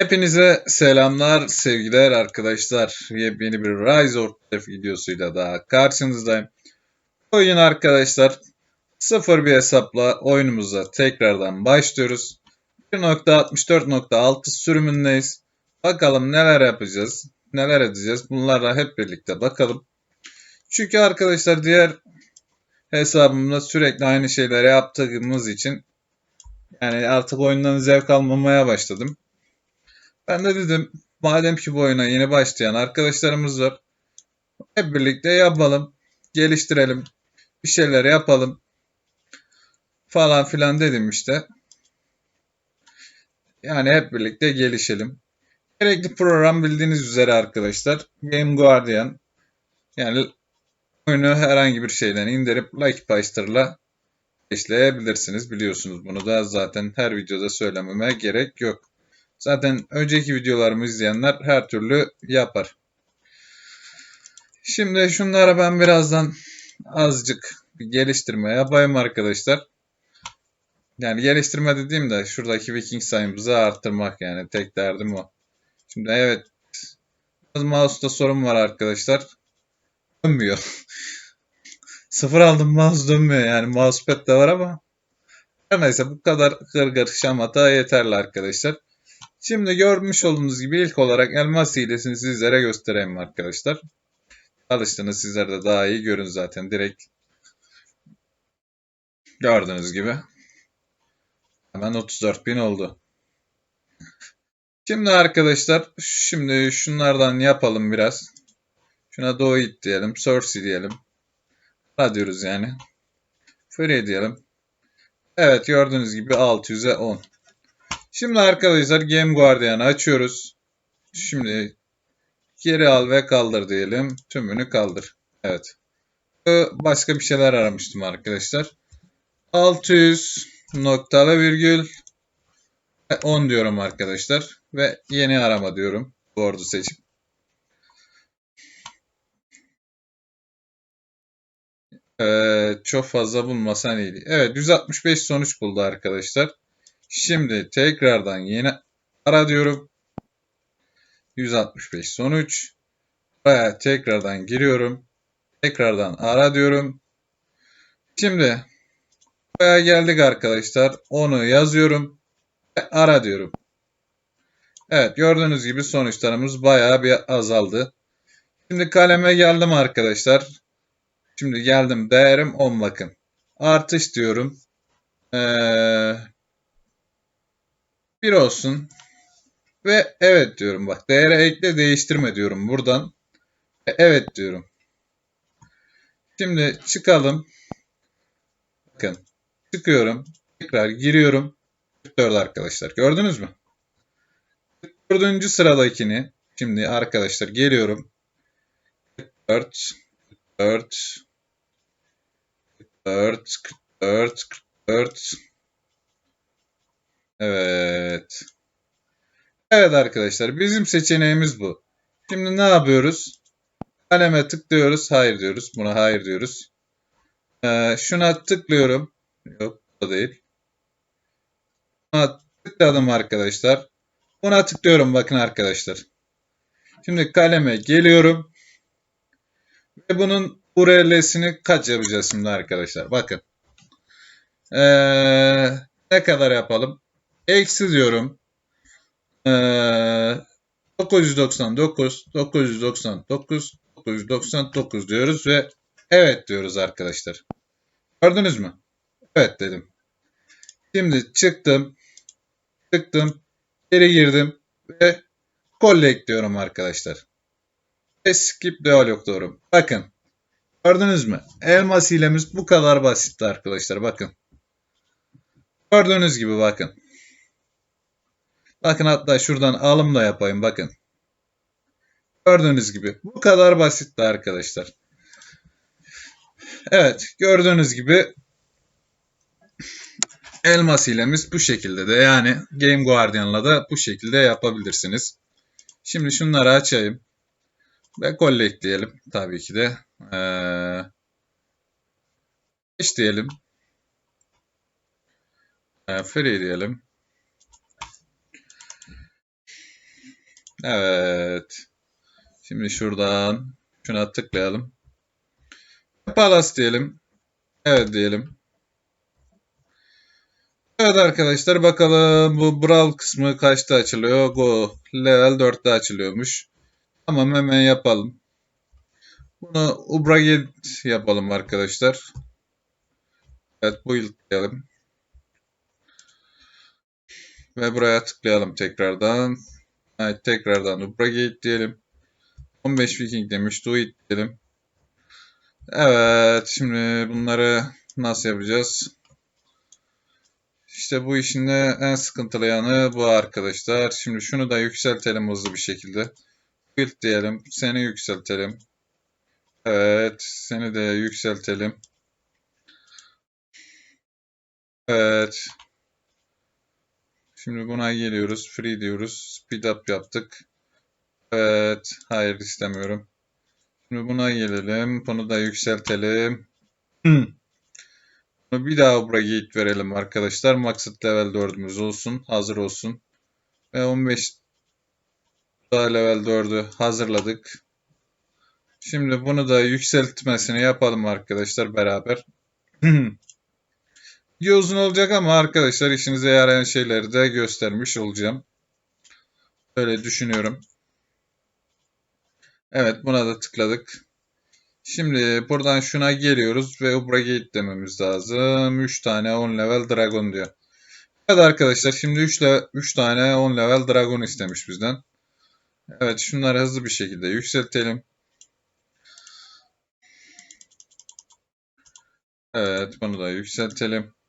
Hepinize selamlar, sevgiler arkadaşlar. Yepyeni bir Rise of Death videosuyla daha karşınızdayım. Oyun arkadaşlar sıfır bir hesapla oyunumuza tekrardan başlıyoruz. 1.64.6 sürümündeyiz. Bakalım neler yapacağız, neler edeceğiz. Bunlarla hep birlikte bakalım. Çünkü arkadaşlar diğer hesabımda sürekli aynı şeyleri yaptığımız için yani artık oyundan zevk almamaya başladım. Ben de dedim madem ki bu oyuna yeni başlayan arkadaşlarımız var. Hep birlikte yapalım. Geliştirelim. Bir şeyler yapalım. Falan filan dedim işte. Yani hep birlikte gelişelim. Gerekli program bildiğiniz üzere arkadaşlar. Game Guardian. Yani oyunu herhangi bir şeyden indirip Lucky Payster'la işleyebilirsiniz. Biliyorsunuz bunu da zaten her videoda söylememe gerek yok. Zaten önceki videolarımı izleyenler her türlü yapar. Şimdi şunlara ben birazdan azıcık bir geliştirme yapayım arkadaşlar. Yani geliştirme dediğimde şuradaki Viking sayımızı arttırmak yani tek derdim o. Şimdi evet mouse'da sorun var arkadaşlar. Dönmüyor. Sıfır aldım mouse dönmüyor yani mousepad de var ama her neyse bu kadar gırgır şamata yeterli arkadaşlar. Şimdi görmüş olduğunuz gibi ilk olarak elmas hilesini sizlere göstereyim arkadaşlar. Alıştınız sizler de daha iyi görün zaten direkt. Gördüğünüz gibi. Hemen 34.000 oldu. Şimdi arkadaşlar şimdi şunlardan yapalım biraz. Şuna do it diyelim. Source diyelim. Ara diyoruz yani. Free diyelim. Evet gördüğünüz gibi 600'e 10. Şimdi arkadaşlar Game Guardian'ı açıyoruz. Şimdi geri al ve kaldır diyelim. Tümünü kaldır. Evet. Başka bir şeyler aramıştım arkadaşlar. 600 noktalı virgül 10 diyorum arkadaşlar. Ve yeni arama diyorum. Board'u seçip. Ee, çok fazla bulmasan iyiydi. Evet 165 sonuç buldu arkadaşlar. Şimdi tekrardan yeni ara diyorum. 165 sonuç. Buraya tekrardan giriyorum. Tekrardan ara diyorum. Şimdi buraya geldik arkadaşlar. Onu yazıyorum. Ve ara diyorum. Evet gördüğünüz gibi sonuçlarımız bayağı bir azaldı. Şimdi kaleme geldim arkadaşlar. Şimdi geldim değerim 10 bakın. Artış diyorum. Ee, 1 olsun. Ve evet diyorum bak. Değere ekle değiştirme diyorum buradan. Ve evet diyorum. Şimdi çıkalım. Bakın. Çıkıyorum. Tekrar giriyorum. 44 arkadaşlar. Gördünüz mü? 44. sıradakini şimdi arkadaşlar geliyorum. 44 44 44 44 44 Evet. Evet arkadaşlar bizim seçeneğimiz bu. Şimdi ne yapıyoruz? Kaleme tıklıyoruz. Hayır diyoruz. Buna hayır diyoruz. Ee, şuna tıklıyorum. Yok bu değil. Buna tıkladım arkadaşlar. Buna tıklıyorum bakın arkadaşlar. Şimdi kaleme geliyorum. Ve bunun URL'sini kaç yapacağız şimdi arkadaşlar. Bakın. Ee, ne kadar yapalım? Eksi diyorum. Ee, 999, 999, 999 diyoruz ve evet diyoruz arkadaşlar. Gördünüz mü? Evet dedim. Şimdi çıktım. Çıktım. Geri girdim. Ve collect diyorum arkadaşlar. Ve skip diyalog diyorum. Bakın. Gördünüz mü? Elmas hilemiz bu kadar basitti arkadaşlar. Bakın. Gördüğünüz gibi bakın. Bakın hatta şuradan alım da yapayım bakın. Gördüğünüz gibi bu kadar basitti arkadaşlar. Evet gördüğünüz gibi elmas hilemiz bu şekilde de yani Game Guardian'la da bu şekilde yapabilirsiniz. Şimdi şunları açayım. Ve collect diyelim tabii ki de. Ee, diyelim. Ee, free diyelim. Evet. Şimdi şuradan şuna tıklayalım. Palace diyelim. Evet diyelim. Evet arkadaşlar bakalım bu Brawl kısmı kaçta açılıyor? Go level 4'te açılıyormuş. Tamam hemen yapalım. Bunu Ubraged yapalım arkadaşlar. Evet build diyelim. Ve buraya tıklayalım tekrardan. Evet tekrardan Ubragate diyelim. 15 Viking demiş. Do it diyelim. Evet şimdi bunları nasıl yapacağız? İşte bu işin de en sıkıntılı yanı bu arkadaşlar. Şimdi şunu da yükseltelim hızlı bir şekilde. Build diyelim. Seni yükseltelim. Evet. Seni de yükseltelim. Evet. Şimdi buna geliyoruz. Free diyoruz. Speed up yaptık. Evet. Hayır istemiyorum. Şimdi buna gelelim. Bunu da yükseltelim. Bunu bir daha buraya git verelim arkadaşlar. Maksat level 4'ümüz olsun. Hazır olsun. Ve 15 daha level 4'ü hazırladık. Şimdi bunu da yükseltmesini yapalım arkadaşlar beraber. Video uzun olacak ama arkadaşlar işinize yarayan şeyleri de göstermiş olacağım. Öyle düşünüyorum. Evet buna da tıkladık. Şimdi buradan şuna geliyoruz ve Ubragate dememiz lazım. 3 tane 10 level dragon diyor. Evet arkadaşlar şimdi 3, 3 tane 10 level dragon istemiş bizden. Evet şunları hızlı bir şekilde yükseltelim. Evet bunu da yükseltelim.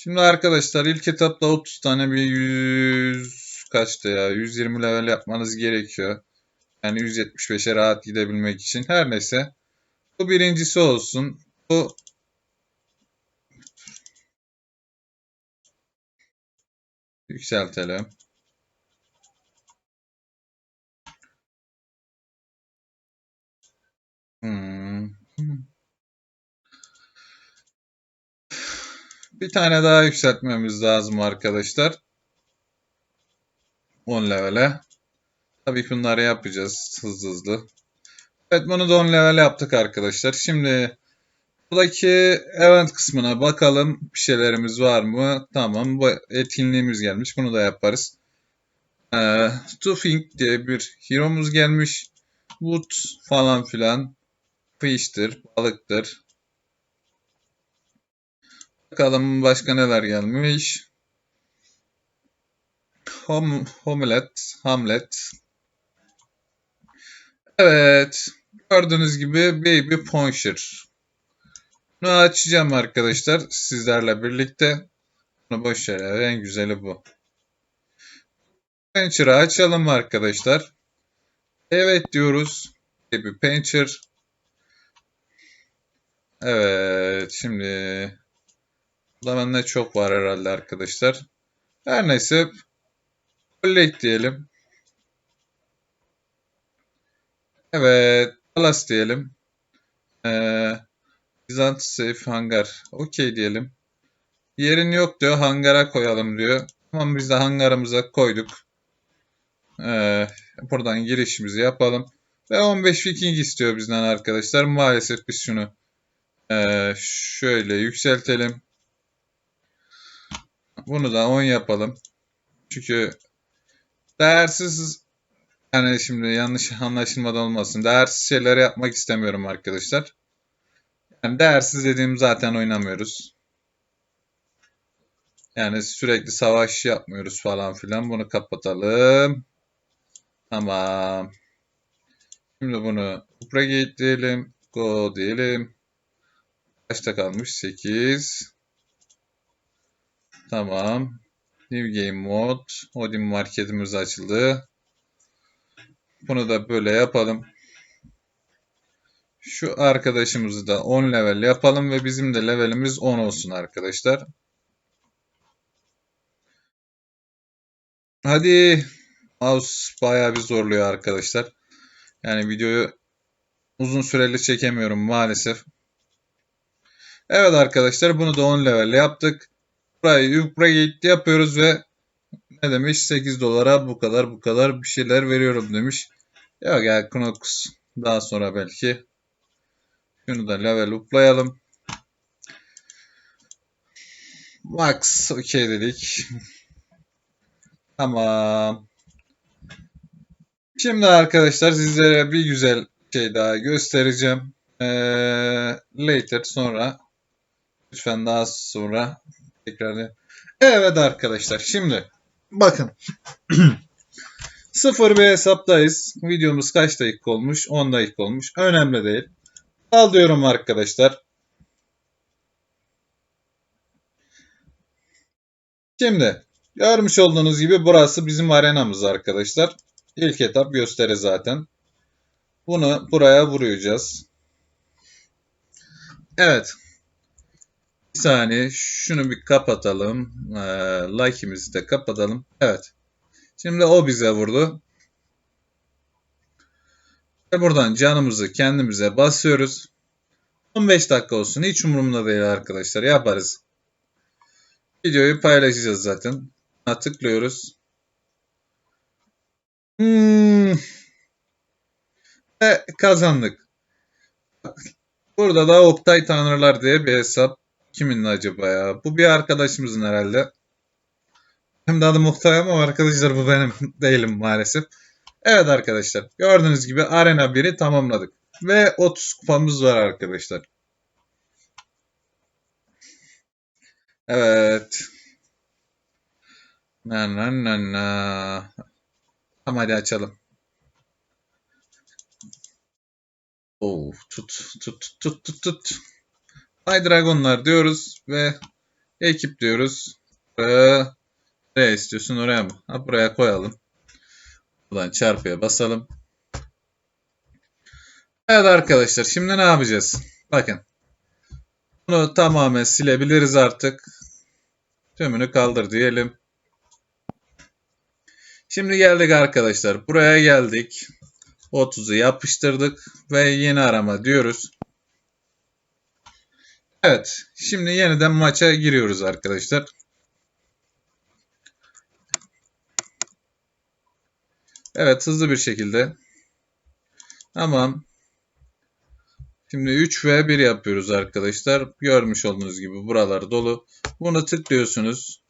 Şimdi arkadaşlar ilk etapta 30 tane bir 100 kaçtı ya 120 level yapmanız gerekiyor. Yani 175'e rahat gidebilmek için. Her neyse. Bu birincisi olsun. Bu yükseltelim. Hmm. Bir tane daha yükseltmemiz lazım arkadaşlar. 10 levele. Tabii bunları yapacağız hızlı hızlı. Evet bunu da 10 level yaptık arkadaşlar. Şimdi buradaki event kısmına bakalım. Bir şeylerimiz var mı? Tamam bu etkinliğimiz gelmiş. Bunu da yaparız. Ee, Tufink diye bir hero'muz gelmiş. Wood falan filan. Fish'tir, balıktır. Bakalım başka neler gelmiş. Hom Homelet, Hamlet. Evet. Gördüğünüz gibi Baby Punisher. Bunu açacağım arkadaşlar sizlerle birlikte. Bunu boş ver. En güzeli bu. Pincher'ı açalım arkadaşlar. Evet diyoruz. Baby Pincher. Evet. Şimdi Burada bende çok var herhalde arkadaşlar. Her neyse. Collect diyelim. Evet. Palace diyelim. Ee, Bizant Safe Hangar. Okey diyelim. Yerin yok diyor. Hangara koyalım diyor. Tamam biz de hangarımıza koyduk. Ee, buradan girişimizi yapalım. Ve 15 Viking istiyor bizden arkadaşlar. Maalesef biz şunu e, şöyle yükseltelim. Bunu da 10 yapalım. Çünkü değersiz yani şimdi yanlış anlaşılmadan olmasın. Değersiz şeyleri yapmak istemiyorum arkadaşlar. Yani değersiz dediğim zaten oynamıyoruz. Yani sürekli savaş yapmıyoruz falan filan. Bunu kapatalım. Tamam. Şimdi bunu Upregate diyelim. Go diyelim. Kaçta kalmış? 8. Tamam. New Game Mode. Odin marketimiz açıldı. Bunu da böyle yapalım. Şu arkadaşımızı da 10 level yapalım ve bizim de levelimiz 10 olsun arkadaşlar. Hadi. Mouse bayağı bir zorluyor arkadaşlar. Yani videoyu uzun süreli çekemiyorum maalesef. Evet arkadaşlar bunu da 10 level yaptık. Burayı upgrade yapıyoruz ve ne demiş? 8 dolara bu kadar bu kadar bir şeyler veriyorum demiş. Yok ya Knox daha sonra belki. Şunu da level uplayalım. Max okey dedik. Tamam. Şimdi arkadaşlar sizlere bir güzel şey daha göstereceğim. Ee, later sonra lütfen daha sonra tekrar Evet arkadaşlar şimdi bakın sıfır bir hesaptayız. Videomuz kaç dakika olmuş? 10 dakika olmuş. Önemli değil. Al diyorum arkadaşlar. Şimdi görmüş olduğunuz gibi burası bizim arenamız arkadaşlar. İlk etap gösteri zaten. Bunu buraya vuracağız. Evet. Bir saniye şunu bir kapatalım. Ee, like'imizi de kapatalım. Evet. Şimdi o bize vurdu. Ve buradan canımızı kendimize basıyoruz. 15 dakika olsun. Hiç umurumda değil arkadaşlar. Yaparız. Videoyu paylaşacağız zaten. Tıklıyoruz. Hmm. Ve kazandık. Burada da Oktay Tanrılar diye bir hesap. Kimin acaba ya? Bu bir arkadaşımızın herhalde. Hem de adım Oktay ama arkadaşlar bu benim değilim maalesef. Evet arkadaşlar gördüğünüz gibi Arena 1'i tamamladık. Ve 30 kupamız var arkadaşlar. Evet. Na na na na. Tamam hadi açalım. Oh, tut tut tut tut tut. Hay Dragonlar diyoruz ve ekip diyoruz. Ee, nereye istiyorsun oraya mı? Ha, buraya koyalım. Buradan çarpıya basalım. Evet arkadaşlar şimdi ne yapacağız? Bakın. Bunu tamamen silebiliriz artık. Tümünü kaldır diyelim. Şimdi geldik arkadaşlar. Buraya geldik. 30'u yapıştırdık ve yeni arama diyoruz. Evet. Şimdi yeniden maça giriyoruz arkadaşlar. Evet hızlı bir şekilde. Tamam. Şimdi 3 ve 1 yapıyoruz arkadaşlar. Görmüş olduğunuz gibi buralar dolu. Bunu tıklıyorsunuz.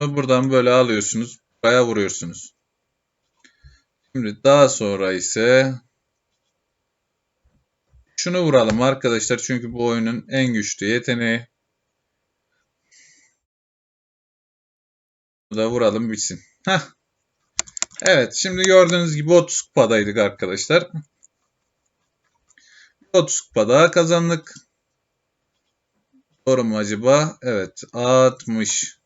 Buradan böyle alıyorsunuz. Buraya vuruyorsunuz. Şimdi daha sonra ise şunu vuralım arkadaşlar. Çünkü bu oyunun en güçlü yeteneği. Bunu da vuralım bitsin. Heh. Evet şimdi gördüğünüz gibi 30 kupadaydık arkadaşlar. 30 kupa daha kazandık. Doğru mu acaba? Evet 60.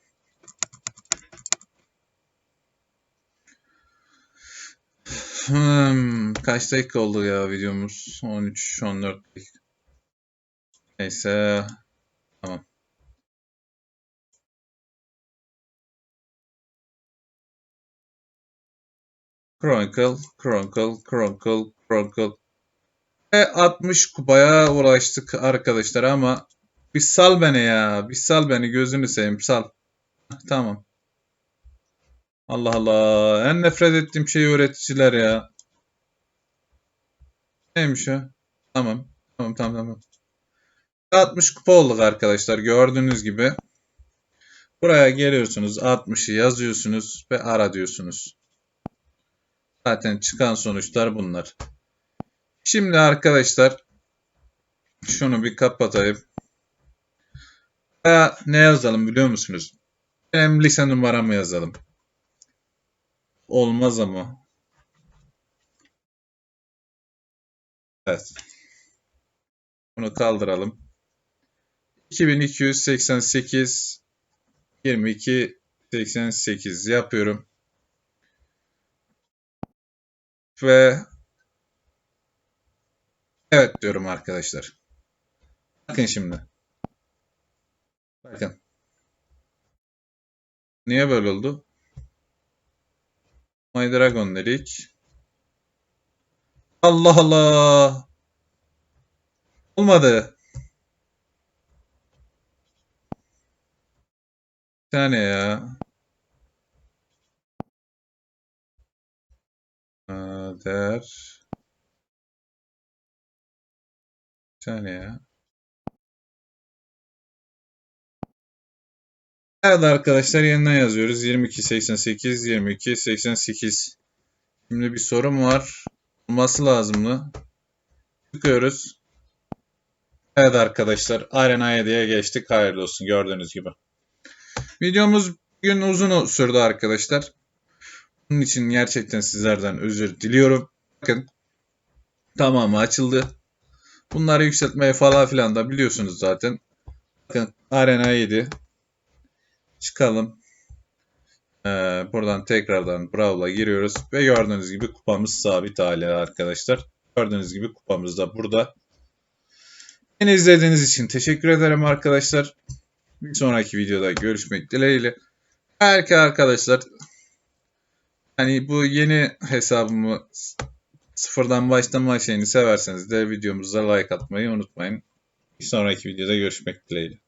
Hmm, kaç dakika oldu ya videomuz? 13-14 dakika. Neyse. Tamam. Chronicle, Chronicle, Chronicle, Chronicle. Ve 60 kupaya ulaştık arkadaşlar ama bir sal beni ya. Bir sal beni gözünü seveyim sal. Tamam. Allah Allah. En nefret ettiğim şey öğreticiler ya. Neymiş o? Tamam. Tamam tamam tamam. 60 kupa olduk arkadaşlar. Gördüğünüz gibi. Buraya geliyorsunuz. 60'ı yazıyorsunuz ve ara diyorsunuz. Zaten çıkan sonuçlar bunlar. Şimdi arkadaşlar şunu bir kapatayım. Ne yazalım biliyor musunuz? Benim lise numaramı yazalım. Olmaz ama. Evet. Bunu kaldıralım. 2288 22 88 yapıyorum. Ve evet diyorum arkadaşlar. Bakın şimdi. Bakın. Niye böyle oldu? My Dragon dedik. Allah Allah. Olmadı. Bir tane ya. Der. Bir tane ya. Evet arkadaşlar yeniden yazıyoruz. 2288 2288. Şimdi bir sorun var. Olması lazımdı. Tıklıyoruz. Evet arkadaşlar Arena 7'ye geçtik. Hayırlı olsun gördüğünüz gibi. Videomuz bugün uzun sürdü arkadaşlar. Bunun için gerçekten sizlerden özür diliyorum. Bakın tamamı açıldı. Bunları yükseltmeye falan filan da biliyorsunuz zaten. Bakın Arena 7. Çıkalım. Ee, buradan tekrardan Brawl'a giriyoruz. Ve gördüğünüz gibi kupamız sabit hala arkadaşlar. Gördüğünüz gibi kupamız da burada. Beni izlediğiniz için teşekkür ederim arkadaşlar. Bir sonraki videoda görüşmek dileğiyle. Belki arkadaşlar hani bu yeni hesabımı sıfırdan başlama şeyini severseniz de videomuza like atmayı unutmayın. Bir sonraki videoda görüşmek dileğiyle.